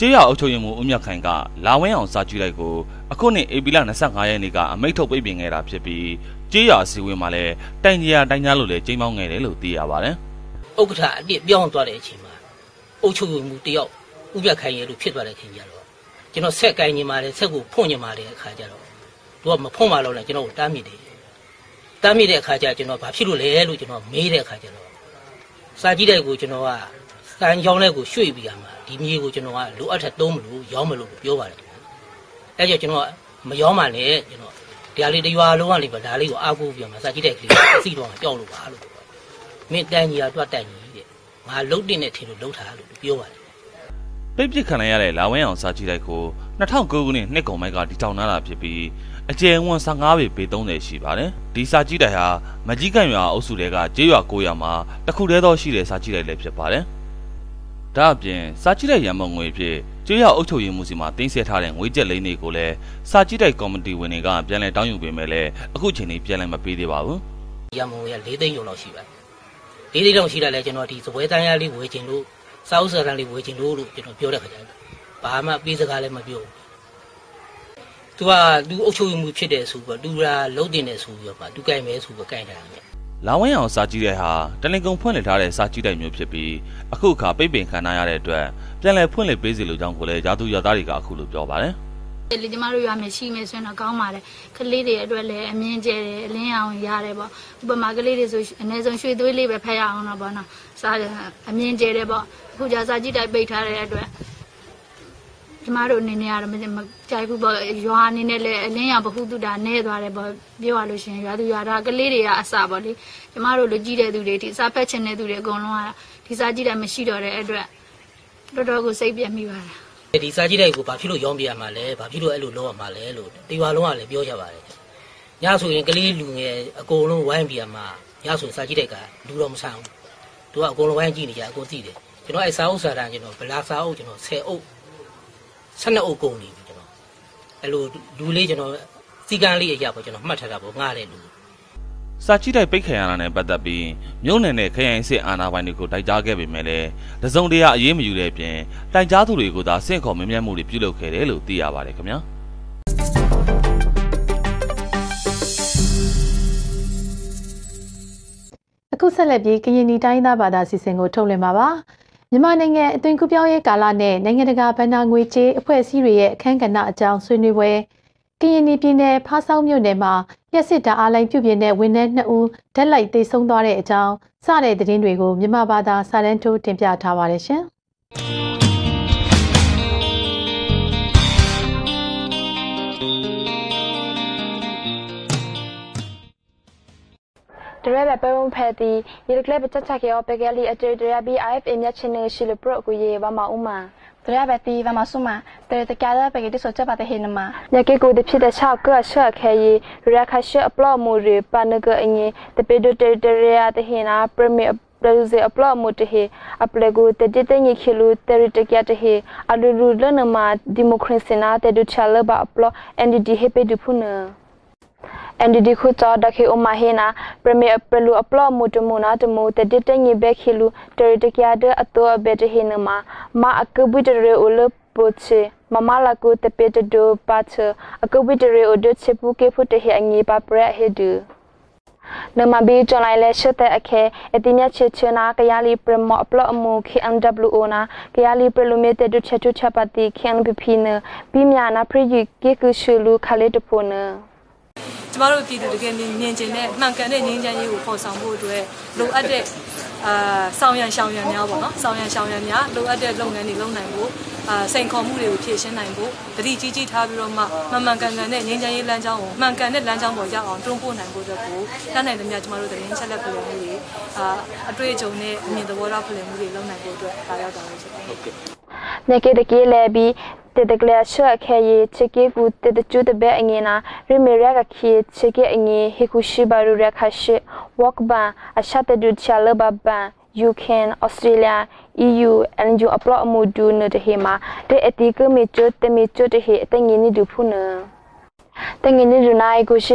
ကြေးရွာအုပ်ချုပ်ရေးမှူးဦးမြတ်ခိုင်ကလာဝင်းအောင်စာကြည့်လိုက်ကိုအခုနှစ်ဧပြီလ25ရက်နေ့ကအမိန့်ထုတ်ပိတ်ပင်ခဲ့တာဖြစ်ပြီးကြေးရွာအစည်းအဝေးမှာလည်းတိုင်ကြီးရတိုင်ကြားလို့လည်းချိန်မောင်းခဲ့တယ်လို့သိရပါတယ်။ဥက္ကဋ္ဌအပြစ်ပြောင်းသွားတဲ့အချိန်မှာအုပ်ချုပ်မှုတယောက်ဥပြခိုင်ရလို့ဖြစ်သွားတဲ့ခင်ကြတော့ကျွန်တော်ဆက်ကိုင်းနေပါတယ်ဆက်ကိုဖွင့်နေပါတယ်အခါကျတော့သူကမဖွင့်ပါတော့လည်းကျွန်တော်ကိုတားမိတယ်တားမိတဲ့အခါကျကျွန်တော်ဘာဖြစ်လို့လဲလို့ကျွန်တော်မေးတဲ့အခါကျတော့စာကြည့်တဲ့ကိုကျွန်တော်ကစံကြောင်းတဲ့ကိုရွှေ့ပြီးရမှာ ဒီမြေကိုကျွန်တော်ကလိုအပ်တဲ့သုံးမလို့ရောင်းမလို့ပြောပါတယ်အဲကြောင့်ကျွန်တော်မရောင်းပါနဲ့ကျွန်တော်တရားလေးတရွာလုံးကနေပါဒါလေးကိုအားကိုးပြီးမှစာကြည့်တဲ့ကလေးအစီတော့ကြောက်လို့ပါလို့မင်းတန်းကြီးကတွတ်တန်းကြီးတဲ့ငါလှုပ်တင်တဲ့ထင်လို့လှုပ်တာလို့ပြောပါတယ်ပိတ်ပစ်ခံရတဲ့လာဝင်းအောင်စာကြည့်လိုက်ကို2009ခုနှစ်နှစ်ကုန်ပိုင်းကတည်ထောင်လာတာဖြစ်ပြီးအကျယ်ဝန်း15ပေပေ30ရှိပါတယ်ဒီစာကြည့်တိုက်ဟာမကြီးကန်ရွာအုပ်စုတွေကကျေးရွာ9ရွာမှာတစ်ခုတည်းသောရှိတဲ့စာကြည့်တိုက်လည်းဖြစ်ပါတယ် ဒါအပြင်စာကြည့်တိုက်ရမုံငွေဖြစ်ကျေးရွာအုပ်ချုပ်ရေးမှုစီမှာတင်းကျပ်ထားတဲ့ငွေကျပ်လိမ့်တွေကိုလည်းစာကြည့်တိုက်ကော်မတီဝင်တွေကပြန်လည်တောင်းယူပေးမယ်လဲအခုချိန်นี้ပြန်လည်မပေးသေးပါဘူးရမုံရ၄သိန်းကျော်လောက်ရှိပါတယ်၄သိန်းလောက်ရှိတာလဲကျွန်တော်ဒီစပွဲတန်းရလေးဝယ်ချင်လို့စာအုပ်စာတမ်းလေးဝယ်ချင်လို့လို့ကျွန်တော်ပြောတဲ့ခါကျတော့ဘာမှပေးစကားလည်းမပြောဘူးသူကလူအုပ်ချုပ်မှုဖြစ်တယ်ဆိုပြီးတော့သူကလုံးတင်တယ်ဆိုပြီးတော့မှသူကြိုက်မယ်ဆိုပြီးကြိုက်တာလေ လာဝင်းအောင်စာကြည့်တဲ့ဟာတလင်ကုံဖွင့်လှစ်ထားတဲ့စာကြည့်တိုက်မျိုးဖြစ်ပြီးအခုအခါပိတ်ပင်ခံရတဲ့အတွက်ပြန်လည်ဖွင့်လှစ်ပေးစီလိုကြောင်းကိုလည်းယာသူယာသားတွေကအခုလိုပြောပါတယ်လေကျမတို့ရွာမယ်ရှိမယ်ဆိုရင်တော့ကောင်းပါတယ်ကလေးတွေအတွက်လည်းအမြင်ကျဲတယ်အလင်းအောင်ရတယ်ပေါ့ဥပမာကလေးတွေဆိုအနည်းဆုံးရွှေသွေးလေးပဲဖက်ရအောင်တော့ပေါ့နော်စားအမြင်ကျဲတယ်ပေါ့အခုကြာစာကြည့်တိုက်ပိတ်ထားတဲ့အတွက် ကျမတို့အနေနဲ့ကတော့မကြိုက်ဘူးပေါ့ရွာအနေနဲ့လည်းအလင်းရောင်ဘဟုတုတာနဲသွားတယ်ပေါ့ပြောရလို့ရှိရင်ရွာသူရွာသားကလေးတွေကအစပေါ့လေကျမတို့လူကြီးတဲ့သူတွေဒီစားဖက်ချင်တဲ့သူတွေအကုန်လုံးကဒီစားကြည့်တိုက်မရှိတော့တဲ့အတွက်တော်တော်ကိုစိတ်ပြက်မိပါတယ်ဒီစာကြည့်တဲ့ကိုဘာဖြစ်လို့ရောင်းပြရမှာလဲဘာဖြစ်လို့အဲ့လိုလုပ်ရမှာလဲလို့ဒီရွာလုံးကလည်းပြောကြပါတယ်ညဆိုရင်ကလေးလူငယ်အကုန်လုံးဝိုင်းပြရမှာညဆိုစာကြည့်တဲ့ကလူတော့မဆန်ဘူးသူကအကုန်လုံးဝိုင်းကြည့်နေကြအကုန်သိတယ်ကျွန်တော်အဲ့စာအုပ်စာတမ်းကျွန်တော်ဗလာစာအုပ်ကျွန်တော်10အုပ် 12အုပ်ကုန်နေပြီကျွန်တော်အဲ့လိုလူလေးကျွန်တော်စီကန်းလေးအရာပေါ့ကျွန်တော်မှတ်ထားတာပေါ့ငားတဲ့လူစာချိတိုက်ပိတ်ခံရတာနဲ့ပတ်သက်ပြီးမြို့နယ်နဲ့ခရိုင်စစ်အာဏာပိုင်တွေကိုတိုက်ကြားခဲ့ပေမဲ့လည်းတစုံတရာအရေးမယူတဲ့အပြင်တိုက်ကြားသူတွေကိုသာဆင့်ခေါ်မင်းမြတ်မှုတွေပြုလုပ်ခဲ့တယ်လို့သိရပါတယ်ခင်ဗျာအခုဆက်လက်ပြီးကရင်နီတိုင်းသားဘာသာစီစဉ်ကိုထုတ်လွှင့်ပါပါ မြန်မာနိုင်ငံအသွင်ကူးပြောင်းရေးကာလနဲ့နိုင်ငံတကာဗန္နာငွေကြေးအဖွဲ့အစည်းတွေရဲ့အခမ်းကဏ္ဍအကြောင်းဆွေးနွေးပွဲကရင်နီပြည်နယ်ဖားဆောင်းမြို့နယ်မှာလျှက်စစ်တာအားလိုင်းပြုပြင်တဲ့ဝန်ထမ်း2ဦးဓာတ်လိုက်သေဆုံးသွားတဲ့အကြောင်းစတဲ့သတင်းတွေကိုမြန်မာဘာသာစာတန်းထိုးတင်ပြထားပါတယ်ရှင်။ တရဲပဲပုံဖက်တီရကလေးပချက်ချက်ကေောပကလေးအတေတရဘီ IFA မြချင်းနေရှိလပရကိုရေဘာမဥမာတရပဲတီဘာမဆုမတရတကြတဲ့ပကတိဆိုချက်ပါတဲ့ဟင်းမညကေကိုတဖြစ်တဲ့ချောက်ကဆွတ်ခဲရီရခါရှအပလော့မူရီပနကအငင်းတပေဒတတရရတဲ့ဟင်းနာပရမီပရဇေအပလော့မူတဟေအပလေကိုတတိတညခိလူတရတကြတဟေအလူလူလနမဒီမိုကရေစီနာတဲ့ဒူချလဘအပလော့ NDD ဟေပေဒူဖုနာ NDD ခုချဒခေအမဟေနာပရမီအပလူအပလော့မူတမူနာ တမူတတိတညိဘက်ခိလူတရတကြတဲ့အတောအဘက်တဟေနမမအကဘွိတရေအိုလပိုချေမမလာကုတပေတဒိုပါချအကဘွိတရေအိုဒချေပူကေဖုတဟေအငေပါပရဟေဒူနမဘီကြလိုက်လဲရှတ်တဲ့အခဲအတိမြချေချနာကရလီပရမအပလအမူ KMWO နာကရလီပရလူမေတဒုချက်ချချပတိ KNPP နဘီမြာနာပရိယကေကုရှူလူခလေတဖိုနာကျ မတို့ပြည်သူတကယ်မြင်ကျင်တဲ့မှန်ကန်တဲ့ငြိမ်းချမ်းရေးကိုပေါ်ဆောင်ဖို့အတွက်လိုအပ်တဲ့အာဆောင်ရန်ရှောင်ရန်များပေါ့နော်ဆောင်ရန်ရှောင်ရန်များလိုအပ်တဲ့လုပ်ငန်းတွေလုပ်နိုင်ဖို့အာစိန်ခေါ်မှုတွေကိုဖြည့်ရှင်းနိုင်ဖို့တတိကြီးကြီးထားပြီးတော့မှမှန်မှန်ကန်ကန်တဲ့ငြိမ်းချမ်းရေးလမ်းကြောင်းကိုမှန်ကန်တဲ့လမ်းကြောင်းပေါ်ရောက်အောင်တွန်းပို့နိုင်ဖို့အတွက်ကိုတန်းနိုင်သမျှကျမတို့သတင်းချက်လက်ဖလှယ်မှုတွေအာအတွေ့အကြုံနဲ့အမြင်သဘောထားဖလှယ်မှုတွေလုပ်နိုင်ဖို့အတွက်ဒါရောက်တာလို့ဆိုပါဟုတ်ကဲ့နေကေတကေလဲပြီး တတကလရှော့ခဲရီချေကေကူတတကျူတဘဲအငင်းနာရမေရကခီချေကေအငင်းဟေခုရှိဘာရူရခရှိဝေါကဘန်အရှတ်ဒူချာလဘဘန် UK Australia EU အန်ဂျူအပလော့အမှုဒူနတဟေမာတဲ့အတီကမေချွတ်တမေချွတ်တဟေအတငင်းနီဒူဖုနာတငင်းနီဒူနိုင်ကိုရှိ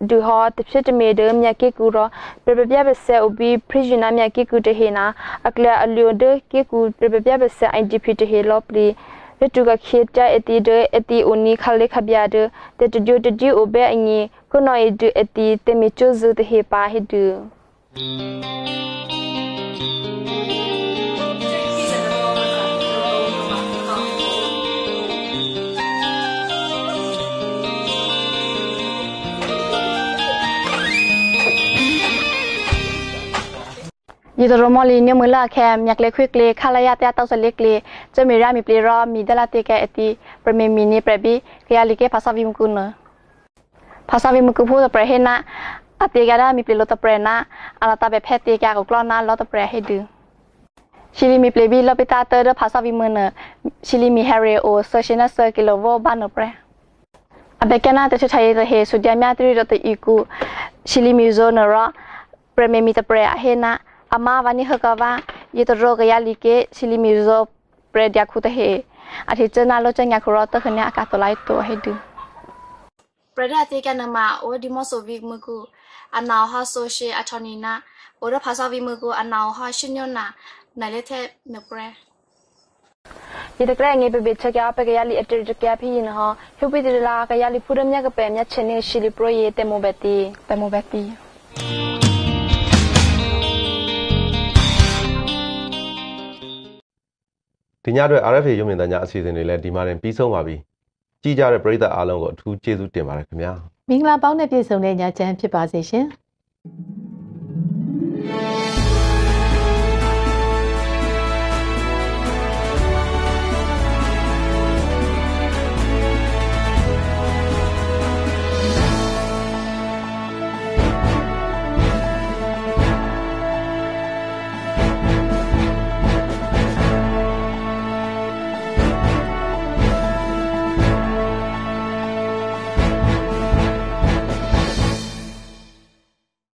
ဘာရူရခရှိအပလော့မှုတဟေရနမေချွတ်ဒူဟာတဖြစ်တမေဒမြက်ကေကူရောပပပြပဆက်အဘီပရီဂျနာမြက်ကေကူတဟေနာအကလအလျိုဒကေကူပပပြပဆက် IDP တဟေလောပလီရတူကခေတအတီဒအတီအိုနီခလေခဗျာဒတတဂျူတဂျူအိုဘဲအငီခုနော်အတီအတီတမီချူဇူတဟေပါဟေဒူ ยีตรมอลีเนี่ยมือละแค่อยากเล็กควิกเลคาลายาตยาเต้าสเล็กเลจะมีรามีปลีรอมีดลาติแกอติประเมมีนี่ประบีกยาลิเกภาษาวิมกุนเนภาษาวิมกุพูดประเฮนะอติกาดามีปลีโลตะเปรนะอาลาตาเบเพติกากกลอนาลอตะเปรให้ดือชิลิมีปลีบีลอปิตาเตอร์ภาษาวิมเนชิลิมีแฮเรโอเซอร์ชินาเซอร์กิโลโวบานเนเปรအဘကနာတချထိုင်တဲ့ဟေဆုဒမြတ်ရီရတအီကူရှီလီမီဇိုနရာပရမီမီတပရဟေနာ ama vani hakawa ye to ro ya li ke sili mi zo pre dia khu te he a thi chana lo chanya khu ro ta khanya aka to lai to he du pre da te ka na ma o di mo so vi mu ku ana ha so she attorney na o ra phasa vi mu ku ana ha shin yo na na le the me pre ဒီတကရငေပပချက်ကြပကရလီအတတကရဖြစ်ရင်ဟောဟိုပိတလာကရလီဖူရမြကပဲမြချ ဒီညအတွက် RFA ရုပ်မြင်သံကြားအစီအစဉ်တွေလည်းဒီမှာတင်ပြီးဆုံးပါပြီကြည့်ကြတဲ့ပရိသတ်အားလုံးကိုအထူးကျေးဇူးတင်ပါတယ်ခင်ဗျာမင်္ဂလာပေါင်းနဲ့ပြည့်စုံတဲ့ညချမ်းဖြစ်ပါစေရှင် thank you